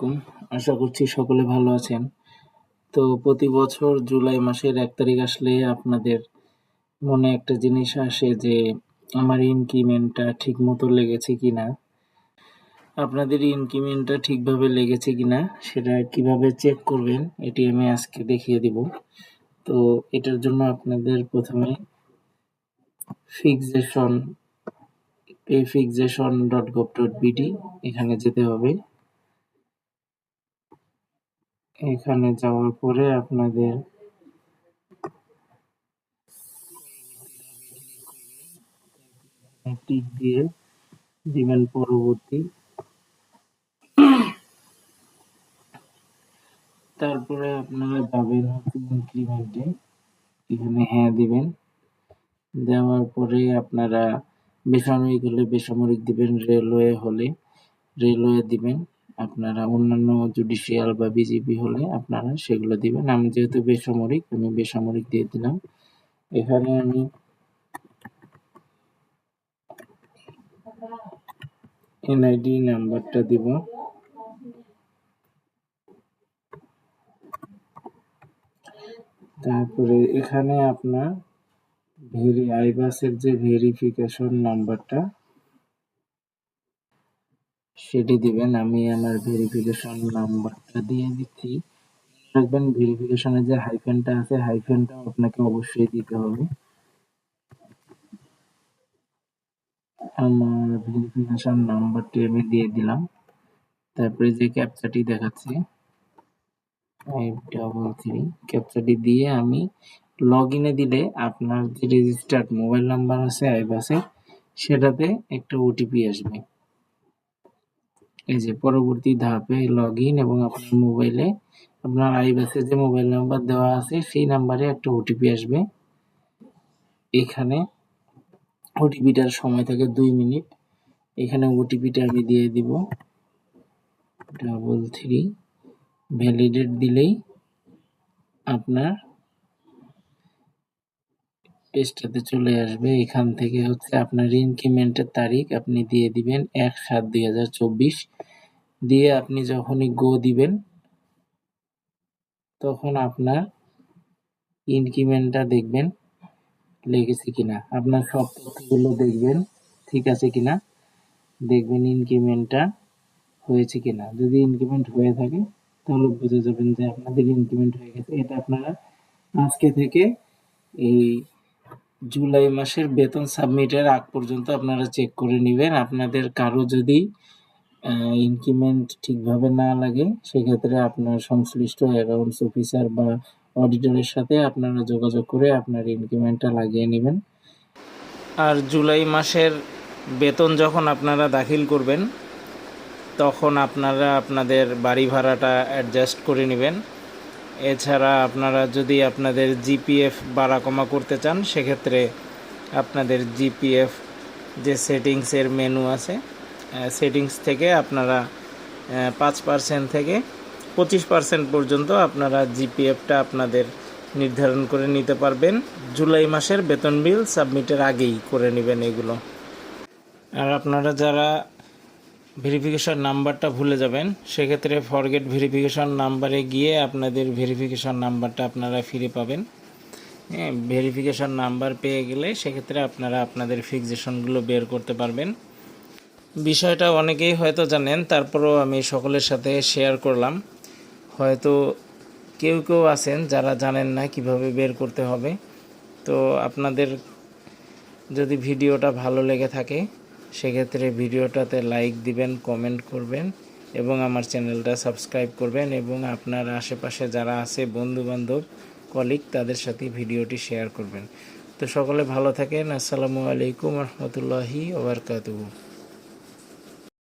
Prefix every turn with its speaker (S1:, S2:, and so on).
S1: আলাইকুম। আশা করছি সকলে ভালো আছেন। তো প্রতি বছর জুলাই মাসের এক তারিখ আসলে আপনাদের মনে একটা জিনিস আসে যে, আমার ইনক্রিমেন্টটা ঠিক মতো লেগেছে কিনা? আপনাদের ইনক্রিমেন্টটা ঠিকভাবে লেগেছে কিনা, সেটা কীভাবে চেক করবেন, এটি আমি আজকে দেখিয়ে দিব। তো এটার জন্য আপনাদের প্রথমে ফিক্সেশন এই fixation dot gov dot BD এখানে যেতে হবে। এখানে যাওয়ার পরে আপনাদের টিক দিয়ে দিবেন পরবর্তী। তারপরে আপনারা যাবেন ইনক্রিমেন্টে এখানে হ্যাঁ দিবেন। দেওয়ার পরে আপনারা বেসামরিক হলে বেসামরিক দিবেন, রেলওয়ে হলে রেলওয়ে দিবেন। আপনারা অন্যান্য জুডিশিয়াল বা বিজেপি হলে আপনারা সেগুলো দিবেন। আমি যেহেতু বেসামরিক, আমি বেসামরিক দিয়ে দিলাম। এখানে আমি এনআইডি নাম্বারটা দিব। তারপরে এখানে আপনার ভেরি আইবাসের যে ভেরিফিকেশন নাম্বারটা সেটি দিবেন। আমি আমার ভেরিফিকেশন নাম্বারটা দিয়ে দিচ্ছি। রাখবেন ভেরিফিকেশনের যে হাইফেনটা আছে হাইফেনটা আপনাকে অবশ্যই দিতে হবে। আমার ভেরিফিকেশন নাম্বারটি আমি দিয়ে দিলাম। তারপরে যে ক্যাপচাটি দেখাচ্ছে ফাইভ ডাবল থ্রি ক্যাপচাটি দিয়ে আমি লগ ইনে দিলে আপনার যে রেজিস্টার্ড মোবাইল নাম্বার আছে আইবাসে সেটাতে একটা ওটিপি আসবে। এই যে পরবর্তী ধাপে লগ ইন এবং আপনার মোবাইলে আপনার আইবাসে যে মোবাইল নাম্বার দেওয়া আছে, সেই নাম্বারে একটা ওটিপি আসবে। এখানে ওটিপিটার সময় থাকে দুই মিনিট। এখানে ওটিপিটা আমি দিয়ে দিব। ডাবল থ্রি ভ্যালিডেট দিলেই আপনার পেজটাতে চলে আসবে। এখান থেকে হচ্ছে আপনার ইনক্রিমেন্টের তারিখ আপনি দিয়ে দিবেন এক সাত দুই দিয়ে আপনি যখনই গো দিবেন, তখন আপনার ইনক্রিমেন্টটা দেখবেন লেগেছে কিনা। আপনার সব তথ্যগুলো দেখবেন, ঠিক আছে কিনা? দেখবেন ইনক্রিমেন্টটা হয়েছে কিনা। যদি ইনক্রিমেন্ট হয়ে থাকে, তাহলে বুঝে যাবেন যে আপনাদের ইনক্রিমেন্ট হয়ে গেছে। এটা আপনারা আজকে থেকে এই জুলাই মাসের বেতন সাবমিটের আগ পর্যন্ত আপনারা চেক করে নেবেন। আপনাদের কারও যদি ইনক্রিমেন্ট ঠিকভাবে না লাগে, সেক্ষেত্রে আপনার সংশ্লিষ্ট অ্যাকাউন্টস অফিসার বা অডিটরের সাথে আপনারা যোগাযোগ করে আপনার ইনক্রিমেন্টটা লাগিয়ে নেবেন। আর জুলাই মাসের বেতন যখন আপনারা দাখিল করবেন, তখন আপনারা আপনাদের বাড়ি ভাড়াটা অ্যাডজাস্ট করে নেবেন। এছাড়া আপনারা যদি আপনাদের জিপিএফ বাড়া কমা করতে চান, সেক্ষেত্রে আপনাদের জিপিএফ যে সেটিংসের মেনু আছে সেটিংস থেকে আপনারা পাঁচ পার্সেন্ট থেকে পঁচিশ পার্সেন্ট পর্যন্ত আপনারা জিপিএফটা আপনাদের নির্ধারণ করে নিতে পারবেন। জুলাই মাসের বেতন বিল সাবমিটের আগেই করে নেবেন এগুলো। আর আপনারা যারা ভেরিফিকেশন নাম্বারটা ভুলে যাবেন। সেক্ষেত্রে ফরগেট ভেরিফিকেশন নাম্বারে গিয়ে আপনাদের ভেরিফিকেশন নাম্বারটা আপনারা ফিরে পাবেন। হ্যাঁ ভেরিফিকেশন নাম্বার পেয়ে গেলে সেক্ষেত্রে আপনারা আপনাদের ফিক্সেশনগুলো বের করতে পারবেন। বিষয়টা অনেকেই হয়তো জানেন, তারপরেও আমি সকলের সাথে শেয়ার করলাম। হয়তো কেউ কেউ আছেন যারা জানেন না কীভাবে বের করতে হবে। তো আপনাদের যদি ভিডিওটা ভালো লেগে থাকে সেক্ষেত্রে ভিডিওটাতে লাইক দিবেন কমেন্ট করবেন এবং আমার চ্যানেলটা সাবস্ক্রাইব করবেন এবং আপনার আশেপাশে যারা আছে বন্ধুবান্ধব কলিগ তাদের সাথে ভিডিওটি শেয়ার করবেন। তো সকলে ভালো থাকেন। আসসালামু আলাইকুম রহমতুল্লাহি ওবরকাতুহু।